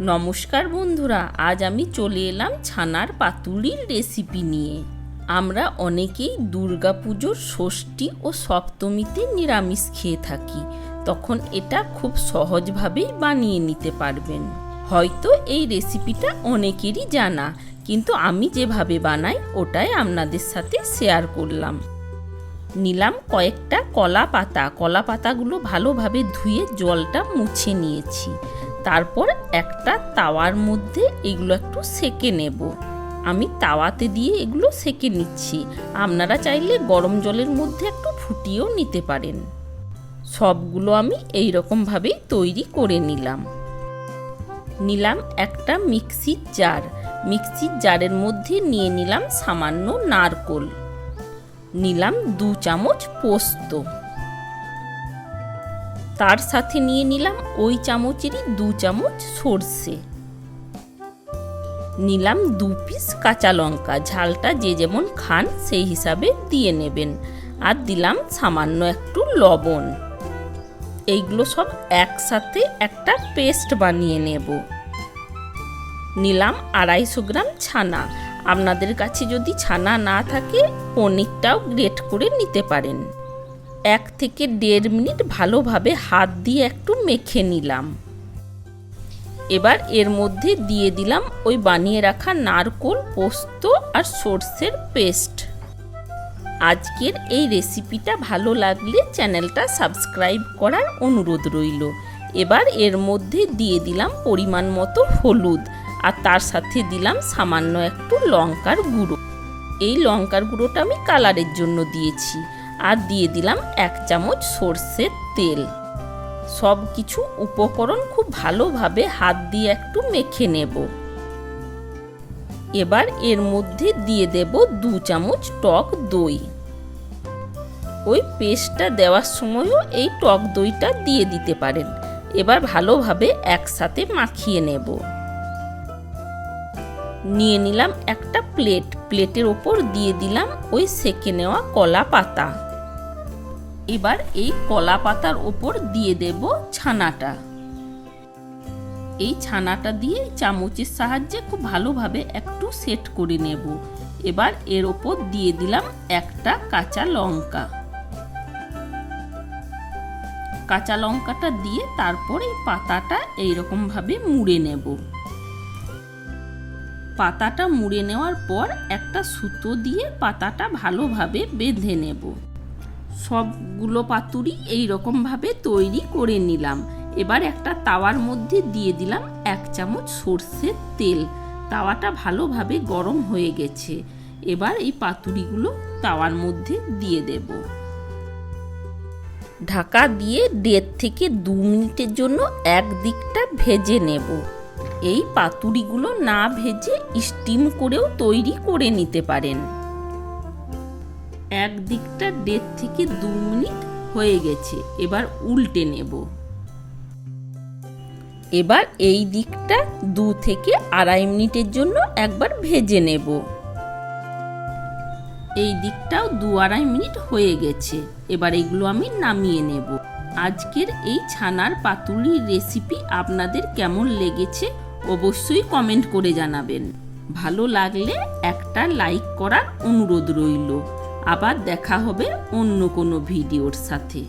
নমস্কার বন্ধুরা, আজ আমি চলে এলাম ছানার পাতুলির রেসিপি নিয়ে। আমরা অনেকেই দুর্গাপুজোর ষষ্ঠী ও সপ্তমীতে নিরামিষ খেয়ে থাকি। তখন এটা খুব সহজভাবেই বানিয়ে নিতে পারবেন। হয়তো এই রেসিপিটা অনেকেরই জানা, কিন্তু আমি যেভাবে বানাই, ওটাই আপনাদের সাথে শেয়ার করলাম। নিলাম কয়েকটা কলা পাতা কলা পাতাগুলো ভালোভাবে ধুয়ে জলটা মুছে নিয়েছি। তারপর একটা তাওয়ার মধ্যে এগুলো একটু সেকে নেব। আমি তাওয়াতে দিয়ে এগুলো সেকে নিচ্ছি। আপনারা চাইলে গরম জলের মধ্যে একটু ফুটিয়েও নিতে পারেন। সবগুলো আমি এই রকমভাবেই তৈরি করে নিলাম। নিলাম একটা মিক্সির জার। মিক্সির জারের মধ্যে নিয়ে নিলাম সামান্য নারকোল। নিলাম দু চামচ পোস্ত। তার সাথে নিয়ে নিলাম ওই চামচেরই দু চামচ সর্ষে। নিলাম দু পিস কাঁচা লঙ্কা, ঝালটা যে যেমন খান সেই হিসাবে দিয়ে নেবেন। আর দিলাম সামান্য একটু লবণ। এইগুলো সব একসাথে একটা পেস্ট বানিয়ে নেব। নিলাম আড়াইশো গ্রাম ছানা। আপনাদের কাছে যদি ছানা না থাকে, পনিরটাও গ্রেট করে নিতে পারেন। এক থেকে দেড় মিনিট ভালোভাবে হাত দিয়ে একটু মেখে নিলাম। এবার এর মধ্যে দিয়ে দিলাম ওই বানিয়ে রাখা নারকোল, পোস্ত আর সর্ষের পেস্ট। আজকের এই রেসিপিটা ভালো লাগলে চ্যানেলটা সাবস্ক্রাইব করার অনুরোধ রইল। এবার এর মধ্যে দিয়ে দিলাম পরিমাণ মতো হলুদ আর তার সাথে দিলাম সামান্য একটু লঙ্কার গুঁড়ো। এই লঙ্কার গুঁড়োটা আমি কালারের জন্য দিয়েছি। আর দিয়ে দিলাম এক চামচ সর্ষের তেল। সব কিছু উপকরণ খুব ভালোভাবে হাত দিয়ে একটু মেখে নেব। এবার এর মধ্যে দিয়ে দেব দু চামচ টক দই। ওই পেস্টটা দেওয়ার সময়ও এই টক দইটা দিয়ে দিতে পারেন। এবার ভালোভাবে একসাথে মাখিয়ে নেব। নিয়ে নিলাম একটা প্লেট। প্লেটের ওপর দিয়ে দিলাম ওই সেকে নেওয়া কলা পাতা। এবার এই কলা পাতার ওপর দিয়ে দেব ছানাটা। এই ছানাটা দিয়ে চামচের সাহায্যে খুব ভালোভাবে একটু সেট করে নেব। এবার এর ওপর দিয়ে দিলাম একটা কাঁচা লঙ্কা। কাঁচা লঙ্কাটা দিয়ে তারপর এই পাতাটা এইরকমভাবে মুড়ে নেব। পাতাটা মুড়ে নেওয়ার পর একটা সুতো দিয়ে পাতাটা ভালোভাবে বেঁধে নেব। সবগুলো পাতুরি এই রকমভাবে তৈরি করে নিলাম। এবার একটা তাওয়ার মধ্যে দিয়ে দিলাম এক চামচ সর্ষের তেল। তাওয়াটা ভালোভাবে গরম হয়ে গেছে। এবার এই পাতুরিগুলো তাওয়ার মধ্যে দিয়ে দেব। ঢাকা দিয়ে দেড় থেকে দু মিনিটের জন্য এক দিকটা ভেজে নেব। এই পাতুরিগুলো না ভেজে স্টিম করেও তৈরি করে নিতে পারেন। এক দিকটা দেড় থেকে দু মিনিট হয়ে গেছে, এবার উল্টে নেব। এবার এই দিকটা দু থেকে আড়াই মিনিটের জন্য একবার ভেজে নেব। এই দিকটাও দু আড়াই মিনিট হয়ে গেছে, এবার এগুলো আমি নামিয়ে নেব। আজকের এই ছানার পাতুলির রেসিপি আপনাদের কেমন লেগেছে অবশ্যই কমেন্ট করে জানাবেন। ভালো লাগলে একটা লাইক করার অনুরোধ রইল। আবার দেখা হবে অন্য কোনো ভিডিওর সাথে।